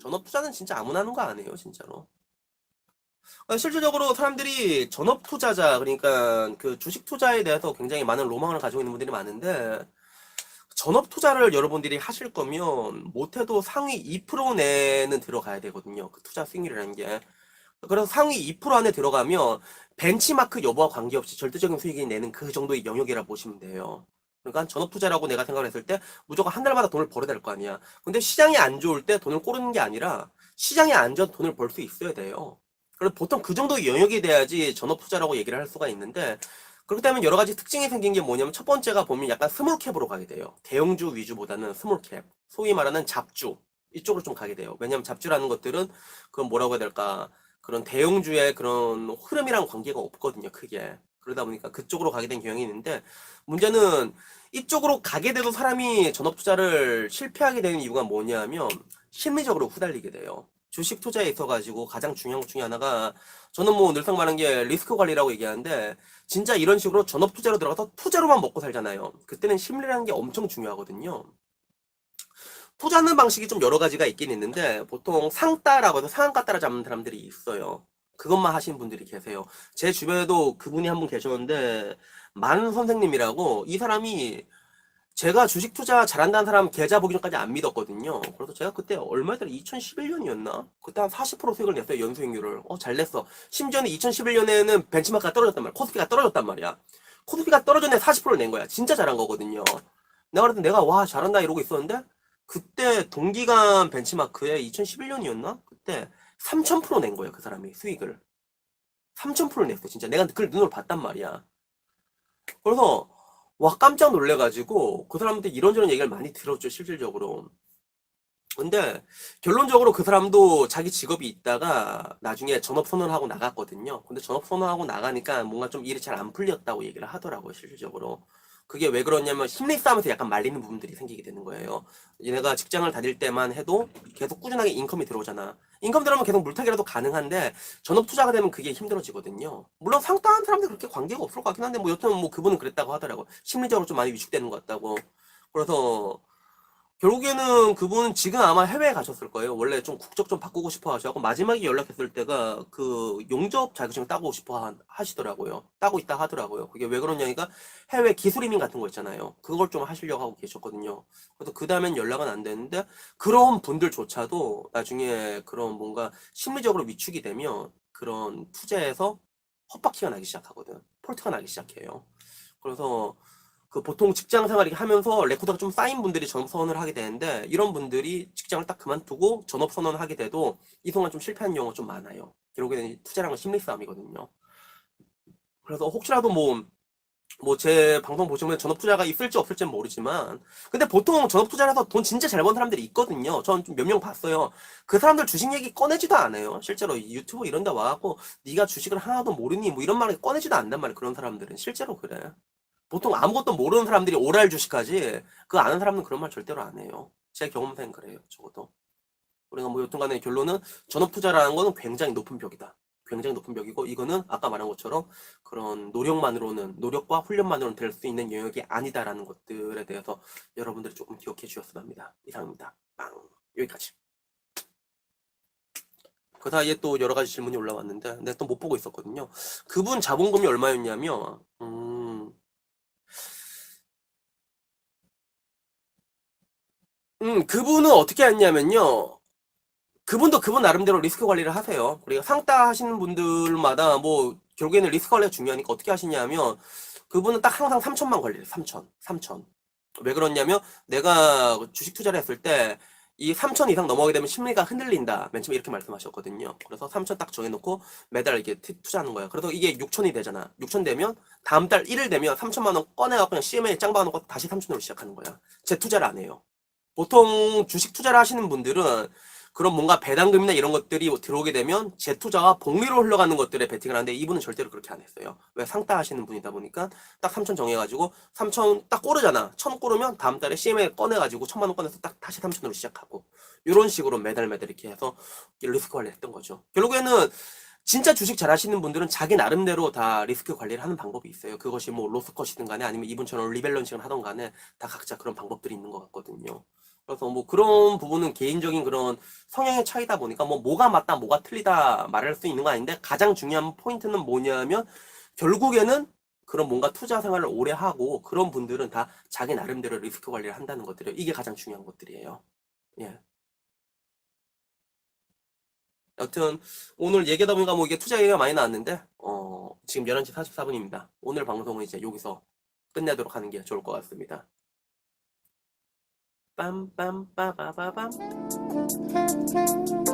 전업 투자는 진짜 아무나 하는 거 아니에요, 진짜로. 아, 실질적으로 사람들이 전업 투자자, 그러니까 그 주식 투자에 대해서 굉장히 많은 로망을 가지고 있는 분들이 많은데, 전업 투자를 여러분들이 하실 거면 못해도 상위 2% 내는 들어가야 되거든요. 그 투자 수익률이라는 게. 그래서 상위 2% 안에 들어가면 벤치마크 여부와 관계없이 절대적인 수익이 내는 그 정도의 영역이라 보시면 돼요. 그러니까 전업 투자라고 내가 생각을 했을 때 무조건 한 달마다 돈을 벌어야 될 거 아니야. 근데 시장이 안 좋을 때 돈을 꼬르는 게 아니라 시장이 안 좋아도 돈을 벌 수 있어야 돼요. 그래서 보통 그 정도의 영역이 돼야지 전업 투자라고 얘기를 할 수가 있는데 그렇기 때문에 여러 가지 특징이 생긴 게 뭐냐면 첫 번째가 보면 약간 스몰캡으로 가게 돼요. 대형주 위주보다는 스몰캡. 소위 말하는 잡주. 이쪽으로 좀 가게 돼요. 왜냐면 잡주라는 것들은 그건 뭐라고 해야 될까. 그런 대형주의 그런 흐름이랑 관계가 없거든요. 크게. 그러다 보니까 그쪽으로 가게 된 경향이 있는데 문제는 이쪽으로 가게 돼도 사람이 전업 투자를 실패하게 되는 이유가 뭐냐면 심리적으로 후달리게 돼요. 주식 투자에 있어 가지고 가장 중요한 것 중에 하나가 저는 뭐 늘상 말하는 게 리스크 관리라고 얘기하는데 진짜 이런 식으로 전업 투자로 들어가서 투자로만 먹고 살잖아요. 그때는 심리라는 게 엄청 중요하거든요. 투자하는 방식이 좀 여러 가지가 있긴 있는데 보통 상따라고 해서 상한가 따라 잡는 사람들이 있어요. 그것만 하시는 분들이 계세요. 제 주변에도 그분이 한 분 계셨는데 만 선생님이라고 이 사람이 제가 주식 투자 잘한다는 사람 계좌 보기 전까지 안 믿었거든요. 그래서 제가 그때 얼마더라 2011년이었나? 그때 한 40% 수익을 냈어요. 연수익률을. 어, 잘 냈어. 심지어는 2011년에는 벤치마크가 떨어졌단 말이야. 코스피가 떨어졌단 말이야. 코스피가 떨어졌는데 40%를 낸 거야. 진짜 잘한 거거든요. 내가 그래도 내가 와 잘한다 이러고 있었는데 그때 동기간 벤치마크에 2011년이었나? 그때 3000%낸 거예요. 그 사람이 수익을. 3000%를 냈어. 진짜 내가 그걸 눈으로 봤단 말이야. 그래서 와 깜짝 놀래가지고 그 사람한테 이런저런 얘기를 많이 들었죠 실질적으로 근데 결론적으로 그 사람도 자기 직업이 있다가 나중에 전업 선언하고 나갔거든요 근데 전업 선언하고 나가니까 뭔가 좀 일이 잘 안 풀렸다고 얘기를 하더라고요 실질적으로 그게 왜 그러냐면 심리 싸움에서 약간 말리는 부분들이 생기게 되는 거예요 얘네가 직장을 다닐 때만 해도 계속 꾸준하게 인컴이 들어오잖아 인컴 들어오면 계속 물타기라도 가능한데 전업 투자가 되면 그게 힘들어지거든요. 물론 상따한 사람들 그렇게 관계가 없을 것 같긴 한데 뭐 여튼 뭐 그분은 그랬다고 하더라고. 심리적으로 좀 많이 위축되는 것 같다고. 그래서 결국에는 그분은 지금 아마 해외에 가셨을 거예요. 원래 좀 국적 좀 바꾸고 싶어 하셔고 마지막에 연락했을 때가 그 용접 자격증 따고 싶어 하- 하시더라고요. 따고 있다 하더라고요. 그게 왜 그러냐니까 해외 기술 이민 같은 거 있잖아요. 그걸 좀 하시려고 하고 계셨거든요. 그래서 그 다음엔 연락은 안 되는데 그런 분들조차도 나중에 그런 뭔가 심리적으로 위축이 되면 그런 투자에서 헛바퀴가 나기 시작하거든. 폴트가 나기 시작해요. 그래서 그 보통 직장 생활을 하면서 레코드가 좀 쌓인 분들이 전업 선언을 하게 되는데 이런 분들이 직장을 딱 그만두고 전업 선언을 하게 돼도 이 동안 좀 실패한 경우가 좀 많아요. 결국에는 건 심리 싸움이거든요. 그래서 혹시라도 뭐 뭐 제 방송 보시면 전업 투자가 있을지 없을지는 모르지만 근데 보통 전업 투자를 해서 돈 진짜 잘번 사람들이 있거든요. 전좀몇명 봤어요. 그 사람들 주식 얘기 꺼내지도 않아요. 실제로 유튜브 이런 데 와갖고 네가 주식을 하나도 모르니 뭐 이런 말을 꺼내지도 않단 말이에요. 그런 사람들은 실제로 그래. 보통 아무것도 모르는 사람들이 오랄 주식까지 그 아는 사람은 그런 말 절대로 안 해요. 제 경험상 그래요. 적어도. 우리가 뭐 여튼간에 결론은 전업 투자라는 거는 굉장히 높은 벽이다. 굉장히 높은 벽이고 이거는 아까 말한 것처럼 그런 노력만으로는 노력과 훈련만으로는 될 수 있는 영역이 아니다라는 것들에 대해서 여러분들이 조금 기억해 주셨으면 합니다. 이상입니다. 빵 여기까지. 그 사이에 또 여러 가지 질문이 올라왔는데 내가 또 못 보고 있었거든요. 그분 자본금이 얼마였냐면 음, 음 그분은 어떻게 했냐면요. 그분도 그분 나름대로 리스크 관리를 하세요. 우리가 상따 하시는 분들마다 뭐 결국에는 리스크 관리가 중요하니까 어떻게 하시냐면 그분은 딱 항상 3천만 관리를 3천, 3천. 왜 그러냐면 내가 주식 투자를 했을 때 이 3천 이상 넘어가게 되면 심리가 흔들린다. 맨 처음에 이렇게 말씀하셨거든요. 그래서 3천 딱 정해놓고 매달 이렇게 투- 투자하는 거예요. 그래서 이게 6천이 되잖아. 6천 되면 다음 달 1일 되면 3천만 원 꺼내갖고 그냥 CMA에 짱 박아놓고 다시 3천으로 시작하는 거야. 재투자를 안 해요. 보통 주식 투자를 하시는 분들은 그런 뭔가 배당금이나 이런 것들이 들어오게 되면 재투자가 복리로 흘러가는 것들에 베팅을 하는데 이분은 절대로 그렇게 안 했어요. 왜 상따 하시는 분이다 보니까 딱 3천 정해가지고 3천 딱 꼬르잖아. 1천 꼬르면 다음 달에 CM에 꺼내가지고 천만 원 꺼내서 딱 다시 3천으로 시작하고 이런 식으로 매달 매달 이렇게 해서 리스크 관리를 했던 거죠. 결국에는 진짜 주식 잘 하시는 분들은 자기 나름대로 다 리스크 관리를 하는 방법이 있어요. 그것이 뭐 로스컷이든 간에 아니면 이분처럼 리밸런싱을 하던 간에 다 각자 그런 방법들이 있는 것 같거든요. 그래서 뭐 그런 부분은 개인적인 그런 성향의 차이다 보니까 뭐 뭐가 맞다 뭐가 틀리다 말할 수 있는 건 아닌데 가장 중요한 포인트는 뭐냐면 결국에는 그런 뭔가 투자 생활을 오래 하고 그런 분들은 다 자기 나름대로 리스크 관리를 한다는 것들이에요. 이게 가장 중요한 것들이에요. 예. 여튼 오늘 얘기하다 보니까 뭐 이게 투자 얘기가 많이 나왔는데 어 지금 11시 44분입니다. 오늘 방송은 이제 여기서 끝내도록 하는 게 좋을 것 같습니다. 빰빰빠바바밤